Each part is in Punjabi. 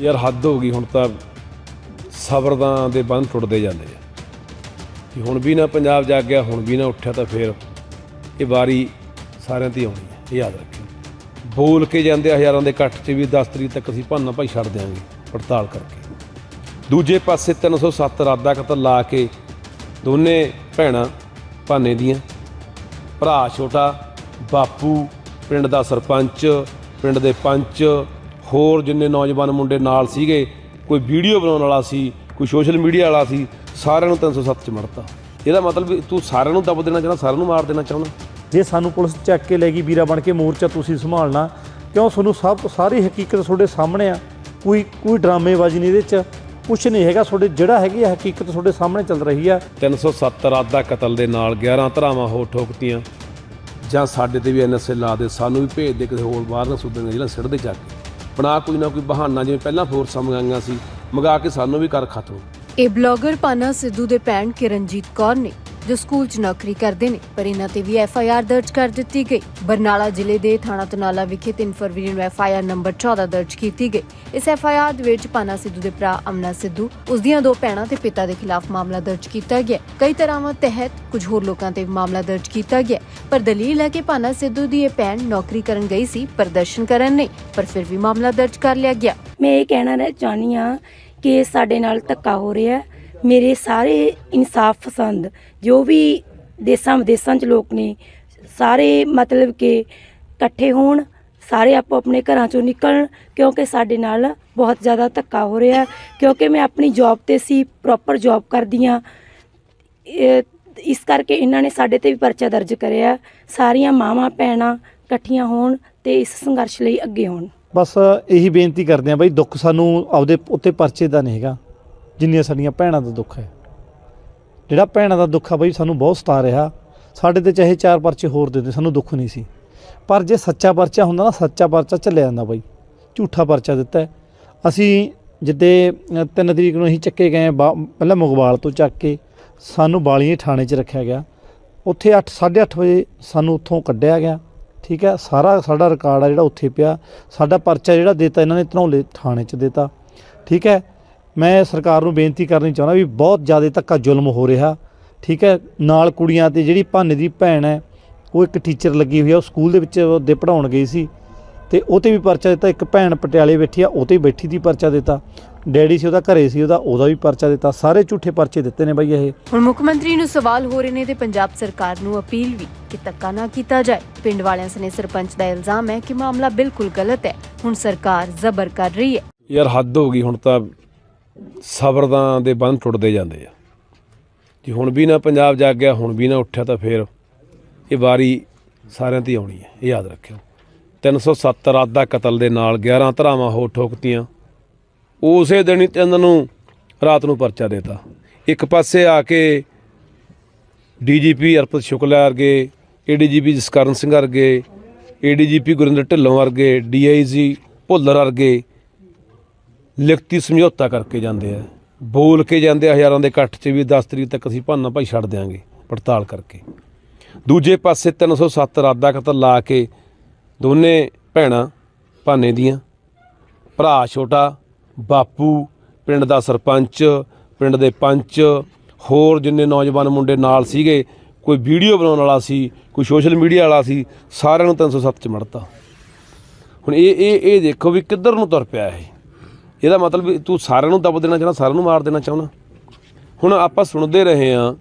ਯਾਰ ਹੱਦ ਹੋ ਗਈ ਹੁਣ ਤਾਂ ਸਬਰਦਾਂ ਦੇ ਬੰਦ ਟੁੱਟਦੇ ਜਾਂਦੇ ਆ। ਕਿ ਹੁਣ ਵੀ ਨਾ ਪੰਜਾਬ ਜਾਗ ਗਿਆ ਹੁਣ ਵੀ ਨਾ ਉੱਠਿਆ ਤਾਂ ਫੇਰ ਇਹ ਵਾਰੀ ਸਾਰਿਆਂ ਤੇ ਆਉਣੀ ਹੈ ਇਹ ਯਾਦ ਰੱਖਿਓ। ਬੋਲ ਕੇ ਜਾਂਦੇ ਆ ਹਜ਼ਾਰਾਂ ਦੇ ਇਕੱਠ 'ਚ ਵੀ 10 ਤਰੀਕ ਤੱਕ ਅਸੀਂ ਭਾਨਾ ਭਾਈ ਛੱਡ ਦਿਆਂਗੇ ਪੜਤਾਲ ਕਰਕੇ। ਦੂਜੇ ਪਾਸੇ 307 ਰਾਦਾ ਕਤਲ ਲਾ ਕੇ ਦੋਨੇ ਭੈਣਾਂ ਭਾਨੇ ਦੀਆਂ, ਭਰਾ ਛੋਟਾ, ਬਾਪੂ, ਪਿੰਡ ਦਾ ਸਰਪੰਚ, ਪਿੰਡ ਦੇ ਪੰਚ ਹੋਰ ਜਿੰਨੇ ਨੌਜਵਾਨ ਮੁੰਡੇ ਨਾਲ ਸੀਗੇ ਕੋਈ ਵੀਡੀਓ ਬਣਾਉਣ ਵਾਲਾ ਸੀ ਕੋਈ ਸੋਸ਼ਲ ਮੀਡੀਆ ਵਾਲਾ ਸੀ ਸਾਰਿਆਂ ਨੂੰ 307 ਚ ਮੜਤਾ ਇਹਦਾ ਮਤਲਬ ਤੂੰ ਸਾਰਿਆਂ ਨੂੰ ਦਬ ਦੇਣਾ ਚਾਹੁੰਦਾ ਸਾਰਿਆਂ ਨੂੰ ਮਾਰ ਦੇਣਾ ਚਾਹੁੰਦਾ? ਜੇ ਸਾਨੂੰ ਪੁਲਿਸ ਚੱਕ ਕੇ ਲੈ ਗਈ ਵੀਰਾ ਬਣ ਕੇ ਮੋਰਚਾ ਤੁਸੀਂ ਸੰਭਾਲਣਾ ਕਿਉਂ ਤੁਹਾਨੂੰ ਸਭ ਸਾਰੀ ਹਕੀਕਤ ਤੁਹਾਡੇ ਸਾਹਮਣੇ ਆ? ਕੋਈ ਕੋਈ ਡਰਾਮੇਬਾਜ਼ੀ ਨਹੀਂ ਇਹਦੇ ਚ। ਕੁਝ ਨਹੀਂ ਹੈਗਾ ਤੁਹਾਡੇ ਜਿਹੜਾ ਹੈਗੀ ਆ ਹਕੀਕਤ ਤੁਹਾਡੇ ਸਾਹਮਣੇ ਚੱਲ ਰਹੀ ਆ। 307 ਰਾਤ ਦਾ ਕਤਲ ਦੇ ਨਾਲ 11 ਧਰਾਵਾਂ ਹੋ ਠੋਕਤੀਆਂ। ਜਾਂ ਸਾਡੇ ਤੇ ਵੀ ਐਨਐਸਏ ਲਾ ਦੇ ਸਾਨੂੰ ਵੀ ਭੇਜ ਦੇ ਕਿਸੇ ਹੋਰ ਬਾਹਰ ਨਾ ਸੁੱਦਣ ਜਿਹੜਾ ਸਿਰ ਦੇ ਚੱਕ ਕੇ। ਬਣਾ ਕੋਈ ਨਾ ਕੋਈ ਬਹਾਨਾ, ਜਿਵੇਂ ਪਹਿਲਾਂ ਫੋਰਸਾਂ ਮੰਗਾਈਆਂ ਸੀ, ਮੰਗਾ ਕੇ ਸਾਨੂੰ ਵੀ ਕਰ ਖਤਮ ਇਹ ਬਲੌਗਰ ਪਾਨਾ ਸਿੱਧੂ ਦੇ ਭੈਣ ਕਿਰਨਜੀਤ ਕੌਰ ਨੇ। ਜੋ ਸਕੂਲ 'ਚ ਨੌਕਰੀ ਕਰਦੇ ਨੇ, ਪਰ ਇਹਨਾਂ ਤੇ ਵੀ ਐਫ ਆਈ ਆਰ ਦਰਜ ਕਰ ਦਿੱਤੀ ਗਈ। ਬਰਨਾਲਾ ਜ਼ਿਲ੍ਹੇ ਦੇ ਥਾਣਾ ਤਨਾਲਾ ਵਿਖੇ 3 ਫਰਵਰੀ ਨੂੰ ਐਫ ਆਈ ਆਰ ਨੰਬਰ 14 ਦਰਜ ਕੀਤੀ ਗਈ। ਇਸ ਐਫ ਆਈ ਆਰ ਦੇ ਵਿੱਚ ਪਾਨਾ ਸਿੱਧੂ ਦੇ ਭਰਾ ਅਮਨਾ ਸਿੱਧੂ, ਉਸ ਦੀਆਂ ਦੋ ਭੈਣਾਂ ਤੇ ਪਿਤਾ ਦੇ ਖਿਲਾਫ ਮਾਮਲਾ ਦਰਜ ਕੀਤਾ ਗਿਆ ਕਈ ਤਰ੍ਹਾਂ ਤਹਿਤ ਕੁਝ ਹੋਰ ਲੋਕਾਂ ਤੇ ਮਾਮਲਾ ਦਰਜ ਕੀਤਾ ਗਿਆ ਪਰ ਦਲੀਲ ਹੈ ਕਿ ਪਾਨਾ ਸਿੱਧੂ ਦੀ ਇਹ ਭੈਣ ਨੌਕਰੀ ਕਰਨ ਗਈ ਸੀ, ਪ੍ਰਦਰਸ਼ਨ ਕਰਨ ਨਹੀਂ, ਪਰ ਫਿਰ ਵੀ ਮਾਮਲਾ ਦਰਜ ਕਰ ਲਿਆ ਗਿਆ। ਮੈਂ ਇਹ ਕਹਿਣਾ ਰਹਿ ਚਾਹੁੰਦੀ ਹਾਂ ਕਿ ਸਾਡੇ ਨਾਲ ਧੱਕਾ ਹੋ ਰਿਹਾ ਹੈ। ਮੇਰੇ ਸਾਰੇ ਇਨਸਾਫ ਪਸੰਦ, ਜੋ ਵੀ ਦੇਸਾਂ ਵਿਦੇਸਾਂ 'ਚ ਲੋਕ ਨੇ, ਸਾਰੇ ਮਤਲਬ ਕਿ ਇਕੱਠੇ ਹੋਣ, ਸਾਰੇ ਆਪੋ ਆਪਣੇ ਘਰਾਂ ਚੋਂ ਨਿਕਲਣ, ਕਿਉਂਕਿ ਸਾਡੇ ਨਾਲ ਬਹੁਤ ਜ਼ਿਆਦਾ ਧੱਕਾ ਹੋ ਰਿਹਾ, ਕਿਉਂਕਿ ਮੈਂ ਆਪਣੀ ਜੌਬ ਤੇ ਸੀ ਪ੍ਰੋਪਰ ਜੌਬ ਕਰਦੀ ਹਾਂ। ਇਸ ਕਰਕੇ ਇਹਨਾਂ ਨੇ ਸਾਡੇ ਤੇ ਵੀ ਪਰਚਾ ਦਰਜ ਕਰਿਆ। ਸਾਰੀਆਂ ਮਾਵਾਂ, ਭੈਣਾਂ ਇਕੱਠੀਆਂ ਹੋਣ ਤੇ ਇਸ ਸੰਘਰਸ਼ ਲਈ ਅੱਗੇ ਹੋਣ। ਬਸ ਇਹੀ ਬੇਨਤੀ ਕਰਦੇ ਆ ਬਈ, ਦੁੱਖ ਸਾਨੂੰ ਆਪਦੇ ਉੱਤੇ ਪਰਚੇ ਦਾ ਨਹੀਂ ਹੈਗਾ। ਜਿੰਨੀਆਂ ਸਾਡੀਆਂ ਭੈਣਾਂ ਦਾ ਦੁੱਖ ਹੈ। ਜਿਹੜਾ ਭੈਣਾਂ ਦਾ ਦੁੱਖ ਆ ਬਈ, ਸਾਨੂੰ ਬਹੁਤ ਸਤਾ ਰਿਹਾ। ਸਾਡੇ ਤੇ ਚਾਹੇ ਚਾਰ ਪਰਚੇ ਹੋਰ ਦੇ ਦੇ ਸਾਨੂੰ ਦੁੱਖ ਨਹੀਂ ਸੀ। ਪਰ ਜੇ ਸੱਚਾ ਪਰਚਾ ਹੁੰਦਾ ਨਾ, ਸੱਚਾ ਪਰਚਾ ਚੱਲਿਆ ਜਾਂਦਾ ਬਈ। ਝੂਠਾ ਪਰਚਾ ਦਿੱਤਾ ਅਸੀਂ ਜਿੱਦੇ 3 ਤਰੀਕ ਨੂੰ ਅਸੀਂ ਚੱਕੇ ਗਏ ਬਾ- ਪਹਿਲਾਂ ਮੁਗਵਾਲ ਤੋਂ ਚੱਕ ਕੇ, ਸਾਨੂੰ ਬਾਲੀਏ ਥਾਣੇ 'ਚ ਰੱਖਿਆ ਗਿਆ। ਉੱਥੇ 8 8:30 ਵਜੇ ਸਾਨੂੰ ਉੱਥੋਂ ਕੱਢਿਆ ਗਿਆ। ਠੀਕ ਹੈ, ਸਾਰਾ ਸਾਡਾ ਰਿਕਾਰਡ ਆ ਜਿਹੜਾ ਉੱਥੇ ਪਿਆ। ਸਾਡਾ ਪਰਚਾ ਜਿਹੜਾ ਦਿੱਤਾ, ਇਹਨਾਂ ਨੇ ਧਨੌਲੇ ਥਾਣੇ 'ਚ ਦਿੱਤਾ। ਠੀਕ ਹੈ ਮੈਂ ਸਰਕਾਰ ਨੂੰ ਬੇਨਤੀ ਕਰਨੀ ਚਾਹੁੰਦਾ ਵੀ ਬਹੁਤ ਜ਼ਿਆਦਾ ਧੱਕਾ ਜ਼ੁਲਮ ਹੋ ਰਿਹਾ ਠੀਕ ਹੈ? ਨਾਲ ਕੁੜੀਆਂ ਤੇ ਜਿਹੜੀ ਭਾਨੇ ਦੀ ਭੈਣ ਹੈ ਉਹ ਇੱਕ ਟੀਚਰ ਲੱਗੀ ਹੋਈ ਆ ਉਹ ਸਕੂਲ ਦੇ ਵਿੱਚ ਦੇ ਪੜਾਉਣ ਗਈ ਸੀ ਤੇ ਉਹ ਤੇ ਵੀ ਪਰਚਾ ਦਿੱਤਾ ਇੱਕ ਭੈਣ ਪਟਿਆਲੇ ਬੈਠੀ ਆ ਉਹ ਤੇ ਬੈਠੀ ਦੀ ਪਰਚਾ ਦਿੱਤਾ। ਡੈਡੀ ਸੀ ਉਹਦਾ ਘਰੇ ਸੀ ਉਹਦਾ ਉਹਦਾ ਵੀ ਪਰਚਾ ਦਿੱਤਾ। ਸਾਰੇ ਝੂਠੇ ਪਰਚੇ ਦਿੱਤੇ ਨੇ ਬਈ ਇਹ। ਹੁਣ ਮੁੱਖ ਮੰਤਰੀ ਨੂੰ ਸਵਾਲ ਹੋ ਰਹੇ ਨੇ ਤੇ ਪੰਜਾਬ ਸਰਕਾਰ ਨੂੰ ਅਪੀਲ ਵੀ ਕਿ ਧੱਕਾ ਨਾ ਕੀਤਾ ਜਾਏ। ਪਿੰਡ ਵਾਲਿਆਂ ਸਨੇ ਸਰਪੰਚ ਦਾ ਇਲਜ਼ਾਮ ਹੈ ਕਿ ਮਾਮਲਾ ਬਿਲਕੁਲ ਗਲਤ ਹੈ। ਹੁਣ ਸਰਕਾਰ ਜ਼ਬਰ ਕਰ ਰਹੀ ਹੈ। ਯਾਰ ਹੱਦ ਹੋ ਗਈ ਹੁਣ ਤਾਂ ਸਬਰਦਾਂ ਦੇ ਬੰਨ ਟੁੱਟਦੇ ਜਾਂਦੇ ਆ। ਜੇ ਹੁਣ ਵੀ ਨਾ ਪੰਜਾਬ ਜਾਗ ਗਿਆ ਹੁਣ ਵੀ ਨਾ ਉੱਠਿਆ ਤਾਂ ਫੇਰ ਇਹ ਵਾਰੀ ਸਾਰਿਆਂ ਤੇ ਆਉਣੀ ਹੈ, ਇਹ ਯਾਦ ਰੱਖਿਓ। 307 ਰਾਤ ਦਾ ਕਤਲ ਦੇ ਨਾਲ 11 ਧਰਾਵਾਂ ਹੋ ਠੋਕਤੀਆਂ। ਉਸੇ ਦਿਨ ਹੀ ਤਿੰਨ ਨੂੰ ਰਾਤ ਨੂੰ ਪਰਚਾ ਦੇਤਾ। ਇੱਕ ਪਾਸੇ ਆ ਕੇ ਡੀਜੀਪੀ ਅਰਪਤ ਸ਼ੁਕਲਾ ਵਰਗੇ ਏਡੀਜੀਪੀ ਜਸਕਰਨ ਸਿੰਘ ਵਰਗੇ ਏਡੀਜੀਪੀ ਗੁਰਿੰਦਰ ਢਿੱਲੋਂ ਵਰਗੇ ਡੀਆਈਜੀ ਭੁੱਲਰ ਵਰਗੇ ਲਿਖਤੀ ਸਮਝੌਤਾ ਕਰਕੇ ਜਾਂਦੇ ਆ। ਬੋਲ ਕੇ ਜਾਂਦੇ ਆ ਹਜ਼ਾਰਾਂ ਦੇ ਇਕੱਠ 'ਚ ਵੀ 10 ਤਰੀਕ ਤੱਕ ਅਸੀਂ ਭਾਨਾ ਭਾਈ ਛੱਡ ਦਿਆਂਗੇ ਪੜਤਾਲ ਕਰਕੇ। ਦੂਜੇ ਪਾਸੇ 307 ਰਾਦਾ ਕਤਲ ਲਾ ਕੇ ਦੋਨੇ ਭੈਣਾਂ ਭਾਨੇ ਦੀਆਂ, ਭਰਾ ਛੋਟਾ, ਬਾਪੂ, ਪਿੰਡ ਦਾ ਸਰਪੰਚ, ਪਿੰਡ ਦੇ ਪੰਚ, ਹੋਰ ਜਿੰਨੇ ਨੌਜਵਾਨ ਮੁੰਡੇ ਨਾਲ ਸੀਗੇ, ਕੋਈ ਵੀਡੀਓ ਬਣਾਉਣ ਵਾਲਾ ਸੀ, ਕੋਈ ਸੋਸ਼ਲ ਮੀਡੀਆ ਵਾਲਾ ਸੀ, ਸਾਰਿਆਂ ਨੂੰ 307 ਚ ਮੜਤਾ ਹੁਣ ਇਹ ਇਹ ਇਹ ਦੇਖੋ ਵੀ ਕਿੱਧਰ ਨੂੰ ਤੁਰ ਪਿਆ ਇਹ। ਇਹਦਾ ਮਤਲਬ ਤੂੰ ਸਾਰਿਆਂ ਨੂੰ ਦਬ ਦੇਣਾ ਚਾਹੁੰਦਾ ਸਾਰਿਆਂ ਨੂੰ ਮਾਰ ਦੇਣਾ ਚਾਹੁੰਦਾ। ਹੁਣ ਆਪਾਂ ਸੁਣਦੇ ਰਹੇ ਹਾਂ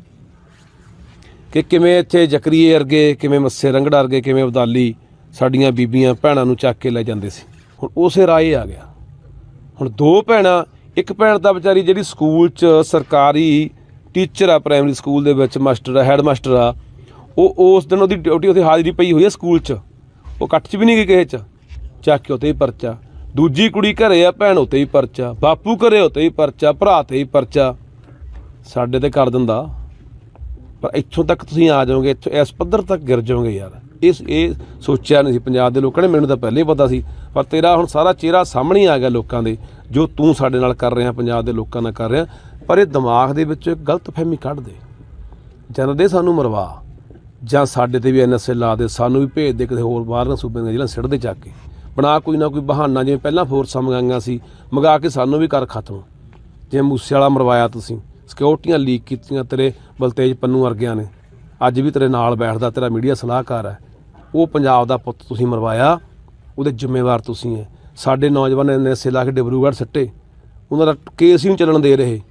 ਕਿ ਕਿਵੇਂ ਇੱਥੇ ਜਕਰੀਏ ਵਰਗੇ, ਕਿਵੇਂ ਮੱਸੇ ਰੰਗੜਾ ਵਰਗੇ, ਕਿਵੇਂ ਅਬਦਾਲੀ ਸਾਡੀਆਂ ਬੀਬੀਆਂ ਭੈਣਾਂ ਨੂੰ ਚੱਕ ਕੇ ਲੈ ਜਾਂਦੇ ਸੀ। ਹੁਣ ਉਸੇ ਰਾਏ ਆ ਗਿਆ। ਹੁਣ ਦੋ ਭੈਣਾਂ, ਇੱਕ ਭੈਣ ਤਾਂ ਵਿਚਾਰੀ ਜਿਹੜੀ ਸਕੂਲ 'ਚ ਸਰਕਾਰੀ ਟੀਚਰ ਆ, ਪ੍ਰਾਇਮਰੀ ਸਕੂਲ ਦੇ ਵਿੱਚ ਮਾਸਟਰ ਆ ਹੈੱਡ ਮਾਸਟਰ ਆ, ਉਹ ਉਸ ਦਿਨ ਉਹਦੀ ਡਿਊਟੀ ਉੱਥੇ ਹਾਜ਼ਰੀ ਪਈ ਹੋਈ ਹੈ ਸਕੂਲ 'ਚ। ਉਹ ਕੱਟ 'ਚ ਵੀ ਨਹੀਂ ਗਈ ਕਿਸੇ 'ਚ। ਚੱਕ ਕੇ ਉੱਤੇ ਹੀ ਪਰਚਾ। ਦੂਜੀ ਕੁੜੀ ਘਰੇ ਆ, ਭੈਣ ਉੱਤੇ ਹੀ ਪਰਚਾ, ਬਾਪੂ ਘਰੇ ਉੱਤੇ ਹੀ ਪਰਚਾ, ਭਰਾ ਤੇ ਹੀ ਪਰਚਾ। ਸਾਡੇ ਤੇ ਕਰ ਦਿੰਦਾ। ਪਰ ਇੱਥੋਂ ਤੱਕ ਤੁਸੀਂ ਆ ਜਾਓਗੇ, ਇੱਥੋਂ ਇਸ ਪੱਧਰ ਤੱਕ ਗਿਰ ਜਾਓਗੇ ਯਾਰ। ਇਸ ਇਹ ਸੋਚਿਆ ਨਹੀਂ ਸੀ ਪੰਜਾਬ ਦੇ ਲੋਕਾਂ ਨੇ, ਮੈਨੂੰ ਤਾਂ ਪਹਿਲਾਂ ਹੀ ਪਤਾ ਸੀ। ਪਰ ਤੇਰਾ ਹੁਣ ਸਾਰਾ ਚਿਹਰਾ ਸਾਹਮਣੇ ਆ ਗਿਆ ਲੋਕਾਂ ਦੇ, ਜੋ ਤੂੰ ਸਾਡੇ ਨਾਲ ਕਰ ਰਿਹਾ, ਪੰਜਾਬ ਦੇ ਲੋਕਾਂ ਨਾਲ ਕਰ ਰਿਹਾ। ਪਰ ਇਹ ਦਿਮਾਗ ਦੇ ਵਿੱਚ ਇੱਕ ਗਲਤਫਹਿਮੀ ਕੱਢ ਦੇ। ਜਨ ਸਾਨੂੰ ਮਰਵਾ। ਜਾਂ ਸਾਡੇ ਤੇ ਵੀ ਐਨਐਸਏ ਲਾ ਦੇ, ਸਾਨੂੰ ਵੀ ਭੇਜ ਦੇ ਕਿਸੇ ਹੋਰ ਬਾਹਰ ਨਾ ਸੂਬੇ ਦੇ ਜਿਹੜਾ ਸਿੱਟ ਦੇ ਚੱਕ ਕੇ। ਬਣਾ ਕੋਈ ਨਾ ਕੋਈ ਬਹਾਨਾ, ਜਿਵੇਂ ਪਹਿਲਾਂ ਫੋਰਸਾਂ ਮੰਗਾਈਆਂ ਸੀ, ਮੰਗਾ ਕੇ ਸਾਨੂੰ ਵੀ ਕਰ ਖਤਮ। ਜਿਵੇਂ ਮੂਸੇ ਵਾਲਾ ਮਰਵਾਇਆ ਤੁਸੀਂ, ਸਿਕਿਉਰਟੀਆਂ ਲੀਕ ਕੀਤੀਆਂ ਤੇਰੇ ਬਲਤੇਜ ਪੰਨੂ ਵਰਗਿਆਂ ਨੇ। ਅੱਜ ਵੀ ਤੇਰੇ ਨਾਲ ਬੈਠਦਾ ਤੇਰਾ ਮੀਡੀਆ ਸਲਾਹਕਾਰ ਹੈ। ਉਹ ਪੰਜਾਬ ਦਾ ਪੁੱਤ ਤੁਸੀਂ ਮਰਵਾਇਆ, ਉਹਦੇ ਜ਼ਿੰਮੇਵਾਰ ਤੁਸੀਂ ਹੈ। ਸਾਡੇ ਨੌਜਵਾਨ ਨੇ ਨਸ਼ੇ ਲਾ ਕੇ ਡਿਬਰੂਗੜ੍ਹ ਸੱਟੇ। ਉਹਨਾਂ ਦਾ ਕੇਸ ਹੀ ਨਹੀਂ ਚੱਲਣ ਦੇ ਰਹੇ।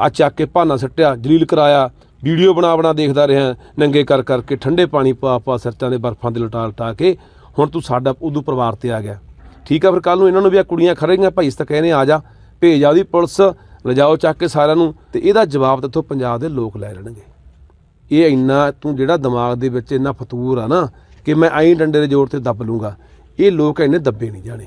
ਆ ਚੱਕ ਕੇ ਭਾਨਾ ਸੱਟਿਆ, ਜਲੀਲ ਕਰਾਇਆ, ਵੀਡੀਓ ਬਣਾ ਬਣਾ ਦੇਖਦਾ ਰਿਹਾ, ਨੰਗੇ ਕਰ ਕਰਕੇ ਠੰਡੇ ਪਾਣੀ ਪਾ ਪਾ ਸਿਰਤਾਂ ਦੇ ਬਰਫਾਂ ਦੇ ਲਟਾ ਲਟਾ ਕੇ ਹੁਣ ਤੂੰ ਸਾਡਾ ਉਦੋਂ ਪਰਿਵਾਰ ਤੇ ਆ ਗਿਆ। ਠੀਕ ਆ, ਫਿਰ ਕੱਲ ਨੂੰ ਇਹਨਾਂ ਨੂੰ ਵੀ ਆ ਕੁੜੀਆਂ ਖੜੇਗੀਆਂ ਭਾਈ ਇਸ ਤਾਂ ਕਹਿੰਦੇ ਆ ਜਾ। ਭੇਜ ਆ ਉਹਦੀ ਪੁਲਿਸ ਲਿਜਾਓ ਚੱਕ ਕੇ ਸਾਰਿਆਂ ਨੂੰ ਤੇ ਇਹਦਾ ਜਵਾਬ ਤੇ ਪੰਜਾਬ ਦੇ ਲੋਕ ਲੈ ਲੈਣਗੇ। ਇਹ ਇੰਨਾ ਤੂੰ ਜਿਹੜਾ ਦਿਮਾਗ ਦੇ ਵਿੱਚ ਇੰਨਾ ਫਤੂਰ ਆ ਨਾ ਕਿ ਮੈਂ ਐਂ ਡੰਡੇ ਦੇ ਜ਼ੋਰ ਤੇ ਦੱਬ ਲੂੰਗਾ। ਇਹ ਲੋਕ ਇੰਨੇ ਦੱਬੇ ਨਹੀਂ ਜਾਣੇ।